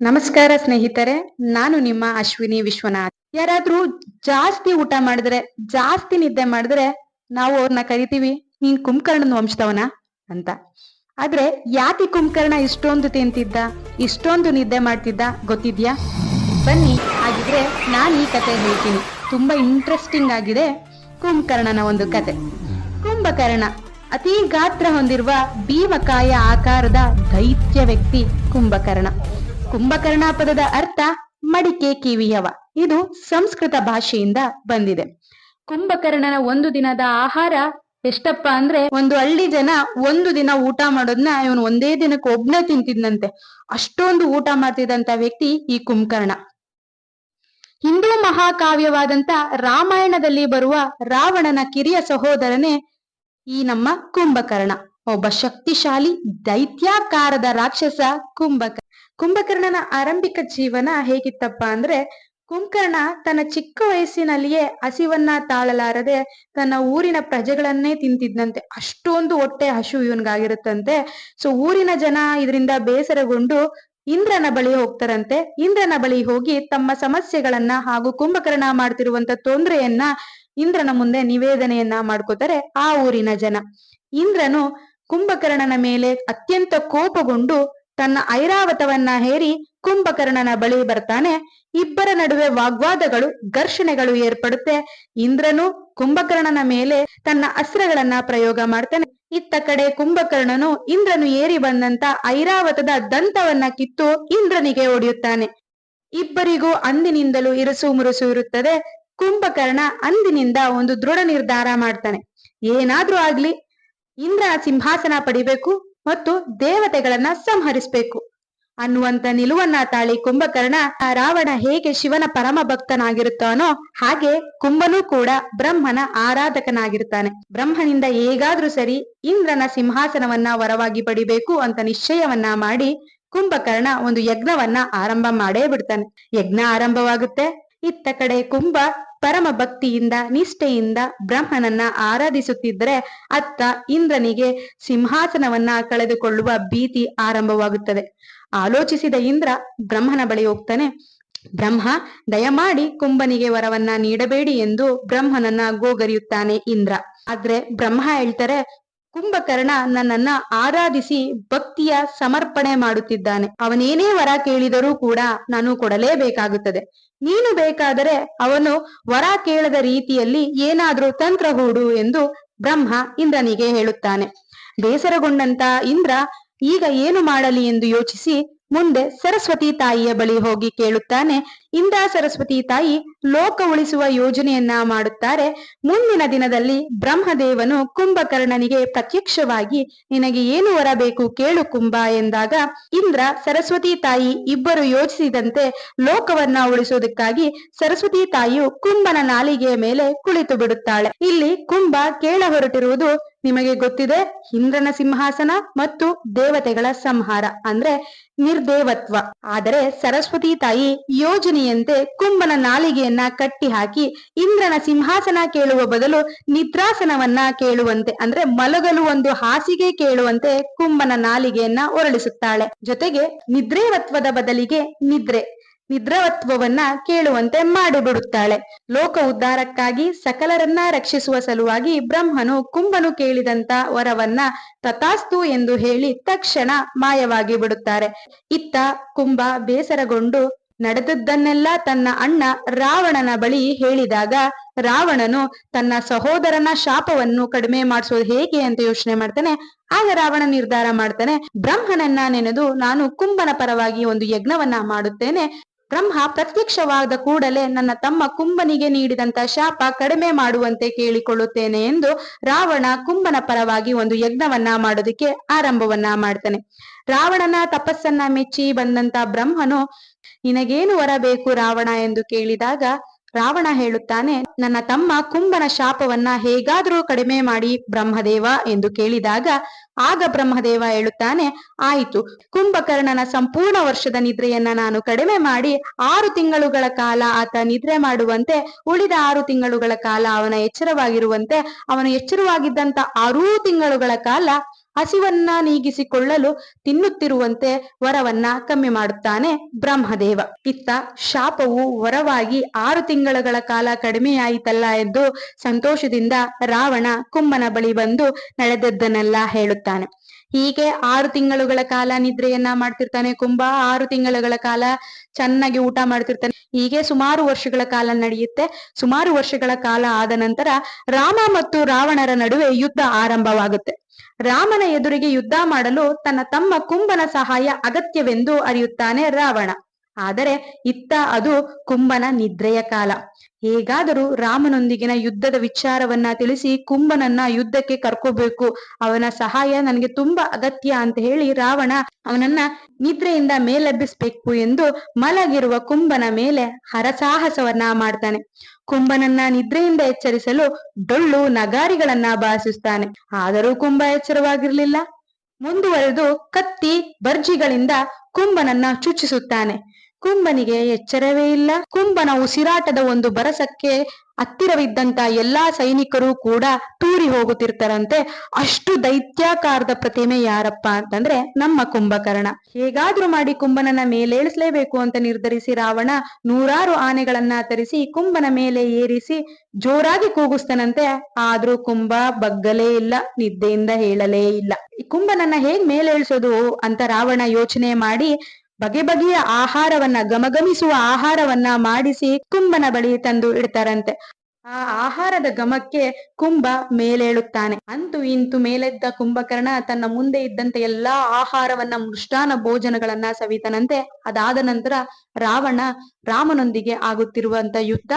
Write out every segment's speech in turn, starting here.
ನಮಸ್ಕಾರ ಸ್ನೇಹಿತರೆ, ನಾನು ನಿಮ್ಮ ಅಶ್ವಿನಿ ವಿಶ್ವನಾಥ್. ಯಾರಾದ್ರೂ ಜಾಸ್ತಿ ಊಟ ಮಾಡಿದ್ರೆ, ಜಾಸ್ತಿ ನಿದ್ದೆ ಮಾಡಿದ್ರೆ ನಾವು ಅವ್ರನ್ನ ಕರಿತೀವಿ, ನೀನ್ ಕುಂಭಕರ್ಣನ ವಂಶದವನ ಅಂತ. ಆದ್ರೆ ಯಾಕೆ ಕುಂಭಕರ್ಣ ಇಷ್ಟೊಂದು ತಿಂತಿದ್ದ, ಇಷ್ಟೊಂದು ನಿದ್ದೆ ಮಾಡ್ತಿದ್ದ ಗೊತ್ತಿದ್ಯಾ? ಬನ್ನಿ, ಹಾಗಿದ್ರೆ ನಾನು ಈ ಕತೆ ಹೇಳ್ತೀನಿ. ತುಂಬಾ ಇಂಟ್ರೆಸ್ಟಿಂಗ್ ಆಗಿದೆ ಕುಂಭಕರ್ಣನ ಒಂದು ಕತೆ. ಕುಂಭಕರ್ಣ, ಅತಿ ಗಾತ್ರ ಹೊಂದಿರುವ ಭೀಮಕಾಯ ಆಕಾರದ ದೈತ್ಯ ವ್ಯಕ್ತಿ ಕುಂಭಕರ್ಣ. ಕುಂಭಕರ್ಣ ಪದದ ಅರ್ಥ ಮಡಿಕೆ ಕಿವಿಯವ. ಇದು ಸಂಸ್ಕೃತ ಭಾಷೆಯಿಂದ ಬಂದಿದೆ. ಕುಂಭಕರ್ಣನ ಒಂದು ದಿನದ ಆಹಾರ ಎಷ್ಟಪ್ಪ ಅಂದ್ರೆ ಒಂದು ಹಳ್ಳಿ ಜನ ಒಂದು ದಿನ ಊಟ ಮಾಡೋದನ್ನ ಇವನು ಒಂದೇ ದಿನಕ್ಕೆ ಒಬ್ನೇ ತಿಂತಿದ್ನಂತೆ. ಅಷ್ಟೊಂದು ಊಟ ಮಾಡ್ತಿದ್ದಂತ ವ್ಯಕ್ತಿ ಈ ಕುಂಭಕರ್ಣ. ಹಿಂದೂ ಮಹಾಕಾವ್ಯವಾದಂತ ರಾಮಾಯಣದಲ್ಲಿ ಬರುವ ರಾವಣನ ಕಿರಿಯ ಸಹೋದರನೇ ಈ ನಮ್ಮ ಕುಂಭಕರ್ಣ. ಒಬ್ಬ ಶಕ್ತಿಶಾಲಿ ದೈತ್ಯಾಕಾರದ ರಾಕ್ಷಸ ಕುಂಭಕ ಕುಂಭಕರ್ಣನ ಆರಂಭಿಕ ಜೀವನ ಹೇಗಿತ್ತಪ್ಪ ಅಂದ್ರೆ ಕುಂಕರ್ಣ ತನ್ನ ಚಿಕ್ಕ ವಯಸ್ಸಿನಲ್ಲಿಯೇ ಹಸಿವನ್ನ ತಾಳಲಾರದೆ ತನ್ನ ಊರಿನ ಪ್ರಜೆಗಳನ್ನೇ ತಿಂತಿದ್ನಂತೆ ಅಷ್ಟೊಂದು ಹೊಟ್ಟೆ ಹಸು ಇವನ್ಗಾಗಿರುತ್ತಂತೆ. ಸೊ ಊರಿನ ಜನ ಇದರಿಂದ ಬೇಸರಗೊಂಡು ಇಂದ್ರನ ಬಳಿ ಹೋಗ್ತಾರಂತೆ. ಇಂದ್ರನ ಬಳಿ ಹೋಗಿ ತಮ್ಮ ಸಮಸ್ಯೆಗಳನ್ನ ಹಾಗೂ ಕುಂಭಕರ್ಣ ಮಾಡ್ತಿರುವಂತ ತೊಂದರೆಯನ್ನ ಇಂದ್ರನ ಮುಂದೆ ನಿವೇದನೆಯನ್ನ ಮಾಡ್ಕೋತಾರೆ ಆ ಊರಿನ ಜನ. ಇಂದ್ರನು ಕುಂಭಕರ್ಣನ ಮೇಲೆ ಅತ್ಯಂತ ಕೋಪಗೊಂಡು ತನ್ನ ಐರಾವತವನ್ನ ಹೇರಿ ಕುಂಭಕರ್ಣನ ಬಳಿ ಬರ್ತಾನೆ. ಇಬ್ಬರ ನಡುವೆ ವಾಗ್ವಾದಗಳು, ಘರ್ಷಣೆಗಳು ಏರ್ಪಡುತ್ತೆ. ಇಂದ್ರನು ಕುಂಭಕರ್ಣನ ಮೇಲೆ ತನ್ನ ಅಸ್ತ್ರಗಳನ್ನ ಪ್ರಯೋಗ ಮಾಡ್ತಾನೆ. ಇತ್ತ ಕಡೆ ಕುಂಭಕರ್ಣನು ಇಂದ್ರನು ಏರಿ ಬಂದಂತ ಐರಾವತದ ದಂತವನ್ನ ಕಿತ್ತು ಇಂದ್ರನಿಗೆ ಒಡೆಯುತ್ತಾನೆ ಇಬ್ಬರಿಗೂ ಅಂದಿನಿಂದಲೂ ಇರಸು ಮುರುಸು ಇರುತ್ತದೆ. ಕುಂಭಕರ್ಣ ಅಂದಿನಿಂದ ಒಂದು ದೃಢ ನಿರ್ಧಾರ ಮಾಡ್ತಾನೆ. ಏನಾದ್ರೂ ಆಗ್ಲಿ, ಇಂದ್ರ ಸಿಂಹಾಸನ ಪಡಿಬೇಕು. ಮತ್ತು ದೇವತೆಗಳನ್ನ ಸಂಹರಿಸಬೇಕು. ಅನ್ನುವಂತ ನಿಲುವನ್ನ ತಾಳಿ ಕುಂಭಕರ್ಣ ರಾವಣ ಹೇಗೆ ಶಿವನ ಪರಮ ಭಕ್ತನಾಗಿರುತ್ತಾನೋ ಹಾಗೆ ಕುಂಭನೂ ಕೂಡ ಬ್ರಹ್ಮನ ಆರಾಧಕನಾಗಿರ್ತಾನೆ. ಬ್ರಹ್ಮನಿಂದ ಹೇಗಾದ್ರೂ ಸರಿ ಇಂದ್ರನ ಸಿಂಹಾಸನವನ್ನ ವರವಾಗಿ ಪಡಿಬೇಕು ಅಂತ ನಿಶ್ಚಯವನ್ನ ಮಾಡಿ ಕುಂಭಕರ್ಣ ಒಂದು ಯಜ್ಞವನ್ನ ಆರಂಭ ಮಾಡೇ ಬಿಡ್ತಾನೆ. ಯಜ್ಞ ಆರಂಭವಾಗುತ್ತೆ. ಇತ್ತ ಕಡೆ ಕುಂಭ ಪರಮ ಭಕ್ತಿಯಿಂದ, ನಿಷ್ಠೆಯಿಂದ ಬ್ರಹ್ಮನನ್ನ ಆರಾಧಿಸುತ್ತಿದ್ದರೆ ಅತ್ತ ಇಂದ್ರನಿಗೆ ಸಿಂಹಾಸನವನ್ನ ಕಳೆದುಕೊಳ್ಳುವ ಭೀತಿ ಆರಂಭವಾಗುತ್ತದೆ. ಆಲೋಚಿಸಿದ ಇಂದ್ರ ಬ್ರಹ್ಮನ ಬಳಿ ಹೋಗ್ತಾನೆ, ಬ್ರಹ್ಮ, ದಯಮಾಡಿ ಕುಂಭನಿಗೆ ವರವನ್ನ ನೀಡಬೇಡಿ ಎಂದು ಬ್ರಹ್ಮನನ್ನ ಗೋಗರಿಯುತ್ತಾನೆ ಇಂದ್ರ. ಆದ್ರೆ ಬ್ರಹ್ಮ ಹೇಳ್ತಾರೆ ಕುಂಭಕರ್ಣ ನನ್ನನ್ನ ಆರಾಧಿಸಿ ಭಕ್ತಿಯ ಸಮರ್ಪಣೆ ಮಾಡುತ್ತಿದ್ದಾನೆ. ಅವನೇನೇ ವರ ಕೇಳಿದರೂ ಕೂಡ ನಾನು ಕೊಡಲೇಬೇಕಾಗುತ್ತದೆ. ನೀನು ಬೇಕಾದರೆ ಅವನು ವರ ಕೇಳದ ರೀತಿಯಲ್ಲಿ ಏನಾದ್ರೂ ತಂತ್ರ ಹೂಡು ಎಂದು ಬ್ರಹ್ಮ ಇಂದ್ರನಿಗೆ ಹೇಳುತ್ತಾನೆ. ಬೇಸರಗೊಂಡಂತ ಇಂದ್ರ, ಈಗ ಏನು ಮಾಡಲಿ ಎಂದು ಯೋಚಿಸಿ ಮುಂದೆ ಸರಸ್ವತಿ ತಾಯಿಯ ಬಳಿ ಹೋಗಿ ಕೇಳುತ್ತಾನೆ. ಇಂದ ಸರಸ್ವತಿ ತಾಯಿ ಲೋಕ ಉಳಿಸುವ ಯೋಜನೆಯನ್ನ ಮಾಡುತ್ತಾರೆ. ಮುಂದಿನ ದಿನದಲ್ಲಿ ಬ್ರಹ್ಮದೇವನು ಕುಂಭಕರ್ಣನಿಗೆ ಪ್ರತ್ಯಕ್ಷವಾಗಿ, ನಿನಗೆ ಏನು ವರ ಬೇಕು ಕೇಳು ಕುಂಭ ಎಂದಾಗ, ಇಂದ್ರ ಸರಸ್ವತಿ ತಾಯಿ ಇಬ್ಬರು ಯೋಚಿಸಿದಂತೆ ಲೋಕವನ್ನ ಉಳಿಸೋದಕ್ಕಾಗಿ ಸರಸ್ವತಿ ತಾಯಿಯು ಕುಂಭನ ನಾಲಿಗೆಯ ಮೇಲೆ ಕುಳಿತು ಬಿಡುತ್ತಾಳೆ. ಇಲ್ಲಿ ಕುಂಭ ಕೇಳ ಹೊರಟಿರುವುದು ನಿಮಗೆ ಗೊತ್ತಿದೆ, ಇಂದ್ರನ ಸಿಂಹಾಸನ ಮತ್ತು ದೇವತೆಗಳ ಸಂಹಾರ, ಅಂದ್ರೆ ನಿರ್ದೇವತ್ವ. ಆದರೆ ಸರಸ್ವತಿ ತಾಯಿ ಯೋಜನೆಯಂತೆ ಕುಂಭನ ನಾಲಿಗೆಯನ್ನ ಕಟ್ಟಿ ಹಾಕಿ ಇಂದ್ರನ ಸಿಂಹಾಸನ ಕೇಳುವ ಬದಲು ನಿದ್ರಾಸನವನ್ನ ಕೇಳುವಂತೆ, ಅಂದ್ರೆ ಮಲಗಲು ಒಂದು ಹಾಸಿಗೆ ಕೇಳುವಂತೆ ಕುಂಭನ ನಾಲಿಗೆಯನ್ನ ಹೊರಳಿಸುತ್ತಾಳೆ ಜೊತೆಗೆ ನಿದ್ರೇವತ್ವದ ಬದಲಿಗೆ ನಿದ್ರೆ, ನಿದ್ರವತ್ವವನ್ನ ಕೇಳುವಂತೆ ಮಾಡಿಬಿಡುತ್ತಾಳೆ. ಲೋಕ ಉದ್ಧಾರಕ್ಕಾಗಿ ಸಕಲರನ್ನ ರಕ್ಷಿಸುವ ಸಲುವಾಗಿ ಬ್ರಹ್ಮನು ಕುಂಭನು ಕೇಳಿದಂತ ವರವನ್ನ ತಥಾಸ್ತು ಎಂದು ಹೇಳಿ ತಕ್ಷಣ ಮಾಯವಾಗಿ ಬಿಡುತ್ತಾರೆ. ಇತ್ತ ಕುಂಭ ಬೇಸರಗೊಂಡು ನಡೆದದ್ದನ್ನೆಲ್ಲ ತನ್ನ ಅಣ್ಣ ರಾವಣನ ಬಳಿ ಹೇಳಿದಾಗ, ರಾವಣನು ತನ್ನ ಸಹೋದರನ ಶಾಪವನ್ನು ಕಡಿಮೆ ಮಾಡಿಸೋದು ಹೇಗೆ ಅಂತ ಯೋಚನೆ ಮಾಡ್ತಾನೆ. ಆಗ ರಾವಣ ನಿರ್ಧಾರ ಮಾಡ್ತಾನೆ, ಬ್ರಹ್ಮನನ್ನ ನೆನೆದು ನಾನು ಕುಂಭನ ಪರವಾಗಿ ಒಂದು ಯಜ್ಞವನ್ನ ಮಾಡುತ್ತೇನೆ. ಬ್ರಹ್ಮ ಪ್ರತ್ಯಕ್ಷವಾದ ಕೂಡಲೇ ನನ್ನ ತಮ್ಮ ಕುಂಭನಿಗೆ ನೀಡಿದಂತ ಶಾಪ ಕಡಿಮೆ ಮಾಡುವಂತೆ ಕೇಳಿಕೊಳ್ಳುತ್ತೇನೆ ಎಂದು ರಾವಣ ಕುಂಭನ ಪರವಾಗಿ ಒಂದು ಯಜ್ಞವನ್ನ ಮಾಡೋದಕ್ಕೆ ಆರಂಭವನ್ನ ಮಾಡ್ತಾನೆ. ರಾವಣನ ತಪಸ್ಸನ್ನ ಮೆಚ್ಚಿ ಬಂದಂತ ಬ್ರಹ್ಮನು ನಿನಗೇನು ವರ ಬೇಕು ರಾವಣ ಎಂದು ಕೇಳಿದಾಗ ರಾವಣ ಹೇಳುತ್ತಾನೆ, ನನ್ನ ತಮ್ಮ ಕುಂಭನ ಶಾಪವನ್ನ ಹೇಗಾದರೂ ಕಡಿಮೆ ಮಾಡಿ ಬ್ರಹ್ಮದೇವ ಎಂದು ಕೇಳಿದಾಗ ಆಗ ಬ್ರಹ್ಮದೇವ ಹೇಳುತ್ತಾನೆ, ಆಯಿತು, ಕುಂಭಕರ್ಣನ ಸಂಪೂರ್ಣ ವರ್ಷದ ನಿದ್ರೆಯನ್ನ ನಾನು ಕಡಿಮೆ ಮಾಡಿ ಆರು ತಿಂಗಳುಗಳ ಕಾಲ ಆತ ನಿದ್ರೆ ಮಾಡುವಂತೆ, ಉಳಿದ ಆರು ತಿಂಗಳುಗಳ ಕಾಲ ಅವನ ಎಚ್ಚರವಾಗಿರುವಂತೆ, ಅವನು ಎಚ್ಚರವಾಗಿದ್ದಂತ ಆರೂ ತಿಂಗಳುಗಳ ಕಾಲ ಹಸಿವನ್ನ ನೀಗಿಸಿಕೊಳ್ಳಲು ತಿನ್ನುತ್ತಿರುವಂತೆ ವರವನ್ನ ಕಮ್ಮಿ ಮಾಡುತ್ತಾನೆ ಬ್ರಹ್ಮದೇವ. ಇತ್ತ ಶಾಪವು ವರವಾಗಿ ಆರು ತಿಂಗಳಗಳ ಕಾಲ ಕಡಿಮೆಯಾಯಿತಲ್ಲ ಎಂದು ಸಂತೋಷದಿಂದ ರಾವಣ ಕುಂಭನ ಬಳಿ ಬಂದು ನಡೆದದ್ದನ್ನೆಲ್ಲ ಹೇಳುತ್ತಾನೆ. ಹೀಗೆ ಆರು ತಿಂಗಳುಗಳ ಕಾಲ ನಿದ್ರೆಯನ್ನ ಮಾಡ್ತಿರ್ತಾನೆ ಕುಂಭ ಆರು ತಿಂಗಳುಗಳ ಕಾಲ ಚೆನ್ನಾಗಿ ಊಟ ಮಾಡ್ತಿರ್ತಾನೆ. ಹೀಗೆ ಸುಮಾರು ವರ್ಷಗಳ ಕಾಲ ನಡೆಯುತ್ತೆ. ಸುಮಾರು ವರ್ಷಗಳ ಕಾಲ ಆದ ನಂತರ ರಾಮ ಮತ್ತು ರಾವಣರ ನಡುವೆ ಯುದ್ಧ ಆರಂಭವಾಗುತ್ತೆ. ರಾಮನ ಎದುರಿಗೆ ಯುದ್ಧ ಮಾಡಲು ತನ್ನ ತಮ್ಮ ಕುಂಭನ ಸಹಾಯ ಅಗತ್ಯವೆಂದು ಅರಿಯುತ್ತಾನೆ ರಾವಣ. ಆದರೆ ಇತ್ತ ಅದು ಕುಂಭನ ನಿದ್ರೆಯ ಕಾಲ. ಹೇಗಾದರೂ ರಾಮನೊಂದಿಗಿನ ಯುದ್ಧದ ವಿಚಾರವನ್ನ ತಿಳಿಸಿ ಕುಂಭನನ್ನ ಯುದ್ಧಕ್ಕೆ ಕರ್ಕೋಬೇಕು. ಅವನ ಸಹಾಯ ನನಗೆ ತುಂಬಾ ಅಗತ್ಯ ಅಂತ ಹೇಳಿ ರಾವಣ ಅವನನ್ನ ನಿದ್ರೆಯಿಂದ ಮೇಲೆಬ್ಬಿಸ್ಬೇಕು ಎಂದು ಮಲಗಿರುವ ಕುಂಭನ ಮೇಲೆ ಹರಸಾಹಸವನ್ನ ಮಾಡ್ತಾನೆ. ಕುಂಭನನ್ನ ನಿದ್ರೆಯಿಂದ ಎಚ್ಚರಿಸಲು ಡೊಳ್ಳು ನಗಾರಿಗಳನ್ನ ಬಾರಿಸುತ್ತಾನೆ. ಆದರೂ ಕುಂಭ ಎಚ್ಚರವಾಗಿರ್ಲಿಲ್ಲ. ಮುಂದುವರೆದು ಕತ್ತಿ ಬರ್ಜಿಗಳಿಂದ ಕುಂಭನನ್ನ ಚುಚ್ಚಿಸುತ್ತಾನೆ. ಕುಂಭನಿಗೆ ಎಚ್ಚರವೇ ಇಲ್ಲ. ಕುಂಬನ ಉಸಿರಾಟದ ಒಂದು ಬರಸಕ್ಕೆ ಹತ್ತಿರವಿದ್ದಂತ ಎಲ್ಲಾ ಸೈನಿಕರು ಕೂಡ ತೂರಿ ಹೋಗುತ್ತಿರ್ತಾರಂತೆ. ಅಷ್ಟು ದೈತ್ಯಾಕಾರದ ಪ್ರತಿಮೆ ಯಾರಪ್ಪ ಅಂತಂದ್ರೆ ನಮ್ಮ ಕುಂಭಕರ್ಣ. ಹೇಗಾದ್ರೂ ಮಾಡಿ ಕುಂಭನನ್ನ ಮೇಲೇಳಿಸ್ಲೇಬೇಕು ಅಂತ ನಿರ್ಧರಿಸಿ ರಾವಣ ನೂರಾರು ಆನೆಗಳನ್ನ ತರಿಸಿ ಕುಂಭನ ಮೇಲೆ ಏರಿಸಿ ಜೋರಾಗಿ ಕೂಗಿಸ್ತಾನಂತೆ. ಆದ್ರೂ ಕುಂಭ ಬಗ್ಗಲೇ ಇಲ್ಲ, ನಿದ್ದೆಯಿಂದ ಹೇಳಲೇ ಇಲ್ಲ. ಕುಂಭನನ್ನ ಹೇಗ್ ಮೇಲೇಳಿಸೋದು ಅಂತ ರಾವಣ ಯೋಚನೆ ಮಾಡಿ ಬಗೆ ಬಗೆಯ ಆಹಾರವನ್ನ ಗಮಗಮಿಸುವ ಆಹಾರವನ್ನ ಮಾಡಿಸಿ ಕುಂಭನ ಬಳಿ ತಂದು ಇಡ್ತಾರಂತೆ. ಆ ಆಹಾರದ ಗಮಕ್ಕೆ ಕುಂಭ ಮೇಲೇಳುತ್ತಾನೆ. ಅಂತೂ ಇಂತು ಮೇಲೆದ್ದ ಕುಂಭಕರ್ಣ ತನ್ನ ಮುಂದೆ ಇದ್ದಂತೆ ಎಲ್ಲಾ ಆಹಾರವನ್ನ ಮೃಷ್ಟಾನ ಭೋಜನಗಳನ್ನ ಸವಿತನಂತೆ. ಅದಾದ ನಂತರ ರಾವಣ ರಾಮನೊಂದಿಗೆ ಆಗುತ್ತಿರುವಂತ ಯುದ್ಧ,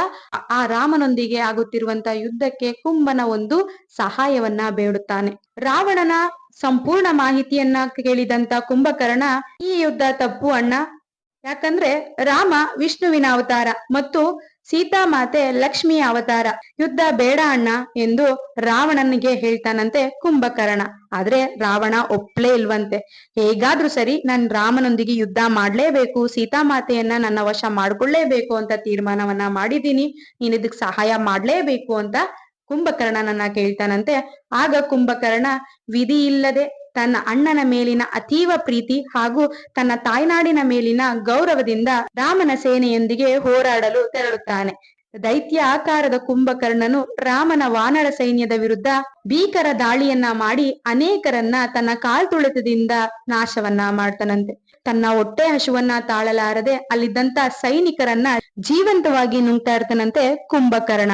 ಆ ರಾಮನೊಂದಿಗೆ ಆಗುತ್ತಿರುವಂತ ಯುದ್ಧಕ್ಕೆ ಕುಂಭನ ಒಂದು ಸಹಾಯವನ್ನ ಬೇಡುತ್ತಾನೆ. ರಾವಣನ ಸಂಪೂರ್ಣ ಮಾಹಿತಿಯನ್ನ ಕೇಳಿದಂತ ಕುಂಭಕರ್ಣ, ಈ ಯುದ್ಧ ತಪ್ಪು ಅಣ್ಣ. ಯಾಕಂದ್ರೆ ರಾಮ ವಿಷ್ಣುವಿನ ಅವತಾರ ಮತ್ತು ಸೀತಾಮಾತೆ ಲಕ್ಷ್ಮಿಯ ಅವತಾರ. ಯುದ್ಧ ಬೇಡ ಅಣ್ಣ ಎಂದು ರಾವಣನಿಗೆ ಹೇಳ್ತಾನಂತೆ ಕುಂಭಕರ್ಣ. ಆದ್ರೆ ರಾವಣ ಒಪ್ಲೇ ಇಲ್ವಂತೆ. ಹೇಗಾದ್ರೂ ಸರಿ ನಾನ್ ರಾಮನೊಂದಿಗೆ ಯುದ್ಧ ಮಾಡ್ಲೇಬೇಕು ಸೀತಾಮಾತೆಯನ್ನ ನನ್ನ ವಶ ಮಾಡ್ಕೊಳ್ಳೇಬೇಕು ಅಂತ ತೀರ್ಮಾನವನ್ನ ಮಾಡಿದ್ದೀನಿ. ನೀನ್ ಇದಕ್ ಸಹಾಯ ಮಾಡ್ಲೇಬೇಕು ಅಂತ ಕುಂಭಕರ್ಣನನ್ನ ಕೇಳ್ತಾನಂತೆ. ಆಗ ಕುಂಭಕರ್ಣ, ವಿಧಿ ಇಲ್ಲದೆ ತನ್ನ ಅಣ್ಣನ ಮೇಲಿನ ಅತೀವ ಪ್ರೀತಿ ಹಾಗೂ ತನ್ನ ತಾಯ್ನಾಡಿನ ಮೇಲಿನ ಗೌರವದಿಂದ ರಾಮನ ಸೇನೆಯೊಂದಿಗೆ ಹೋರಾಡಲು ತೆರಳುತ್ತಾನೆ. ದೈತ್ಯ ಆಕಾರದ ಕುಂಭಕರ್ಣನು ರಾಮನ ವಾನರ ಸೈನ್ಯದ ವಿರುದ್ಧ ಭೀಕರ ದಾಳಿಯನ್ನ ಮಾಡಿ ಅನೇಕರನ್ನ ತನ್ನ ಕಾಲ್ತುಳಿತದಿಂದ ನಾಶವನ್ನ ಮಾಡ್ತಾನಂತೆ. ತನ್ನ ಹೊಟ್ಟೆ ಹಸುವನ್ನ ತಾಳಲಾರದೆ ಅಲ್ಲಿದ್ದಂತ ಸೈನಿಕರನ್ನ ಜೀವಂತವಾಗಿ ನುಂಗ್ತಾ ಇರ್ತಾನಂತೆ ಕುಂಭಕರ್ಣ.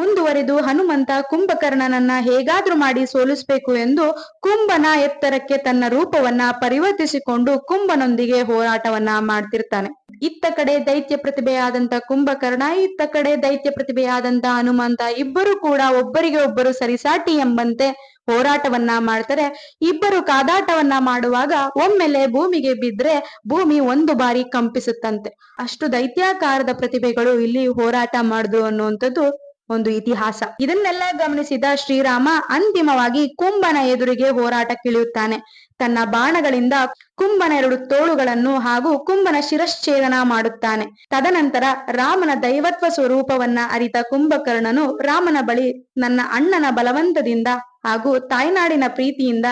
ಮುಂದುವರೆದು ಹನುಮಂತ ಕುಂಭಕರ್ಣನನ್ನ ಹೇಗಾದ್ರೂ ಮಾಡಿ ಸೋಲಿಸಬೇಕು ಎಂದು ಕುಂಭನ ಎತ್ತರಕ್ಕೆ ತನ್ನ ರೂಪವನ್ನ ಪರಿವರ್ತಿಸಿಕೊಂಡು ಕುಂಭನೊಂದಿಗೆ ಹೋರಾಟವನ್ನ ಮಾಡ್ತಿರ್ತಾನೆ. ಇತ್ತ ಕಡೆ ದೈತ್ಯ ಪ್ರತಿಭೆಯಾದಂತ ಕುಂಭಕರ್ಣ, ಇತ್ತ ಕಡೆ ದೈತ್ಯ ಪ್ರತಿಭೆಯಾದಂತ ಹನುಮಂತ ಇಬ್ಬರು ಕೂಡ ಒಬ್ಬರಿಗೆ ಒಬ್ಬರು ಸರಿಸಾಟಿ ಎಂಬಂತೆ ಹೋರಾಟವನ್ನ ಮಾಡ್ತಾರೆ. ಇಬ್ಬರು ಕಾದಾಟವನ್ನ ಮಾಡುವಾಗ ಒಮ್ಮೆಲೆ ಭೂಮಿಗೆ ಬಿದ್ರೆ ಭೂಮಿ ಒಂದು ಬಾರಿ ಕಂಪಿಸುತ್ತಂತೆ. ಅಷ್ಟು ದೈತ್ಯಾಕಾರದ ಪ್ರತಿಭೆಗಳು ಇಲ್ಲಿ ಹೋರಾಟ ಮಾಡಿದ್ರು ಅನ್ನುವಂಥದ್ದು ಒಂದು ಇತಿಹಾಸ. ಇದನ್ನೆಲ್ಲ ಗಮನಿಸಿದ ಶ್ರೀರಾಮ ಅಂತಿಮವಾಗಿ ಕುಂಭನ ಎದುರಿಗೆ ಹೋರಾಟಕ್ಕಿಳಿಯುತ್ತಾನೆ. ತನ್ನ ಬಾಣಗಳಿಂದ ಕುಂಭನ ಎರಡು ತೋಳುಗಳನ್ನು ಹಾಗೂ ಕುಂಭನ ಶಿರಶ್ಛೇದನ ಮಾಡುತ್ತಾನೆ. ತದನಂತರ ರಾಮನ ದೈವತ್ವ ಸ್ವರೂಪವನ್ನ ಅರಿತ ಕುಂಭಕರ್ಣನು ರಾಮನ ಬಳಿ ನನ್ನ ಅಣ್ಣನ ಬಲವಂತದಿಂದ ಹಾಗೂ ತಾಯ್ನಾಡಿನ ಪ್ರೀತಿಯಿಂದ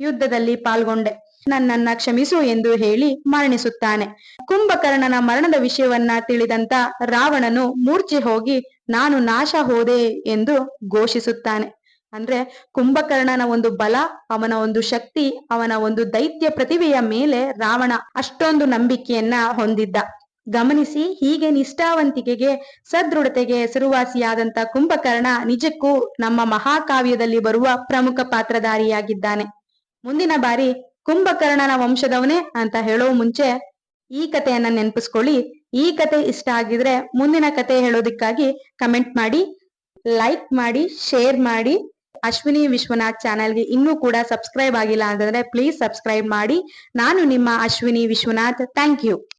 ಯುದ್ಧದಲ್ಲಿ ಪಾಲ್ಗೊಂಡೆ. ನನ್ನನ್ನ ಕ್ಷಮಿಸು ಎಂದು ಹೇಳಿ ಮರಣಿಸುತ್ತಾನೆ. ಕುಂಭಕರ್ಣನ ಮರಣದ ವಿಷಯವನ್ನ ತಿಳಿದಂತ ರಾವಣನು ಮೂರ್ಛೆ ಹೋಗಿ ನಾನು ನಾಶ ಹೋದೆ ಎಂದು ಘೋಷಿಸುತ್ತಾನೆ. ಅಂದ್ರೆ ಕುಂಭಕರ್ಣನ ಒಂದು ಬಲ, ಅವನ ಒಂದು ಶಕ್ತಿ, ಅವನ ಒಂದು ದೈತ್ಯ ಪ್ರತಿಭೆಯ ಮೇಲೆ ರಾವಣ ಅಷ್ಟೊಂದು ನಂಬಿಕೆಯನ್ನ ಹೊಂದಿದ್ದ. ಗಮನಿಸಿ, ಹೀಗೆ ನಿಷ್ಠಾವಂತಿಕೆಗೆ, ಸದೃಢತೆಗೆ ಹೆಸರುವಾಸಿಯಾದಂತ ಕುಂಭಕರ್ಣ ನಿಜಕ್ಕೂ ನಮ್ಮ ಮಹಾಕಾವ್ಯದಲ್ಲಿ ಬರುವ ಪ್ರಮುಖ ಪಾತ್ರಧಾರಿಯಾಗಿದ್ದಾನೆ. ಮುಂದಿನ ಬಾರಿ ಕುಂಭಕರ್ಣನ ವಂಶದವನೇ ಅಂತ ಹೇಳೋ ಮುಂಚೆ ಈ ಕಥೆಯನ್ನ ನೆನಪಿಸ್ಕೊಳ್ಳಿ. ಈ ಕತೆ ಇಷ್ಟ ಆಗಿದ್ರೆ ಮುಂದಿನ ಕತೆ ಹೇಳೋದಿಕ್ಕಾಗಿ ಕಮೆಂಟ್ ಮಾಡಿ ಲೈಕ್ ಮಾಡಿ ಶೇರ್ ಮಾಡಿ. ಅಶ್ವಿನಿ ವಿಶ್ವನಾಥ್ ಚಾನೆಲ್ಗೆ ಇನ್ನೂ ಕೂಡ ಸಬ್ಸ್ಕ್ರೈಬ್ ಆಗಿಲ್ಲ ಅಂತಂದ್ರೆ ಪ್ಲೀಸ್ ಸಬ್ಸ್ಕ್ರೈಬ್ ಮಾಡಿ. ನಾನು ನಿಮ್ಮ ಅಶ್ವಿನಿ ವಿಶ್ವನಾಥ್. Thank you